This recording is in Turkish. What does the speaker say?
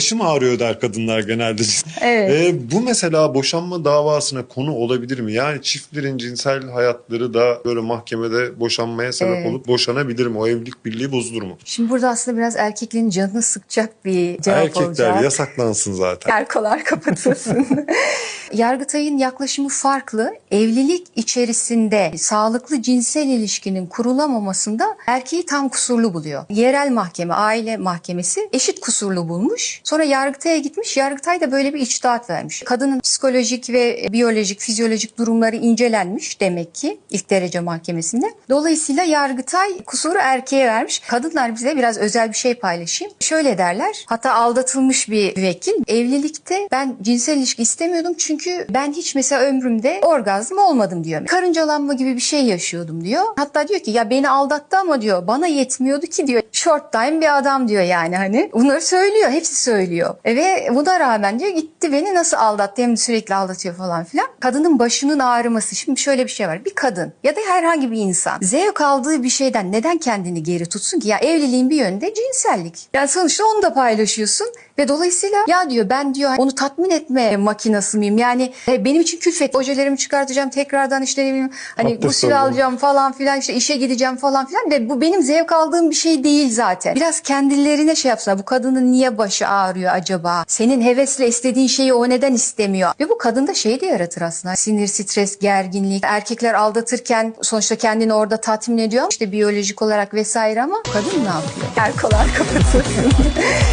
Başım ağrıyor der kadınlar genelde. Evet. Ee, bu mesela boşanma davasına konu olabilir mi? Yani çiftlerin cinsel hayatları da böyle mahkemede boşanmaya sebep Evet. olup boşanabilir mi? O evlilik birliği bozulur mu? Şimdi burada aslında biraz erkeklerin canını sıkacak bir cevap Erkekler olacak. yasaklansın zaten. Erkolar kapatılsın. Yargıtay'ın yaklaşımı farklı. Evlilik içerisinde sağlıklı cinsel ilişkinin kurulamamasında erkeği tam kusurlu buluyor. Yerel mahkeme, aile mahkemesi eşit kusurlu bulmuş. Sonra Yargıtay'a gitmiş. Yargıtay da böyle bir içtihat vermiş. Kadının psikolojik ve biyolojik, fizyolojik durumları incelenmiş demek ki ilk derece mahkemesinde. Dolayısıyla Yargıtay kusuru erkeğe vermiş. Kadınlar bize biraz özel bir şey paylaşayım. Şöyle derler. Hatta aldatılmış bir müvekkil. Evlilikte ben cinsel ilişki istemiyordum çünkü ben hiç mesela ömrümde orgazm olmadım diyor. Karıncalanma gibi bir şey yaşıyordum diyor. Hatta diyor ki ya beni aldattı ama diyor bana yetmiyordu ki diyor. Short time bir adam diyor yani hani. Bunları söylüyor. Hepsi söylüyor. E Ve buna rağmen diyor gitti beni nasıl aldattı hem sürekli aldatıyor falan filan. Kadının başının ağrıması. Şimdi şöyle bir şey var. Bir kadın ya da herhangi bir insan zevk aldığı bir şeyden neden kendini geri tutsun ki? Ya evliliğin bir yönde cinsellik. Yani sonuçta onu da paylaşıyorsun ve dolayısıyla ya diyor ben diyor onu tatmin etme makinası mıyım? Yani e, benim için külfet ojelerimi çıkartacağım tekrardan işte ne bileyim hani Abdest gusül alacağım. alacağım falan filan işte işe gideceğim falan filan ve bu benim zevk aldığım bir şey değil zaten. Biraz kendilerine şey yapsınlar bu kadının niye başı ağrıyor acaba? Senin hevesle istediğin şeyi o neden istemiyor? Ve bu kadında şey de yaratır aslında. Sinir, stres, gerginlik. Erkekler aldatırken sonuçta kendini orada tatmin ediyor. İşte biyolojik olarak vesaire ama kadın ne yapıyor? Erkolar kapatılsın.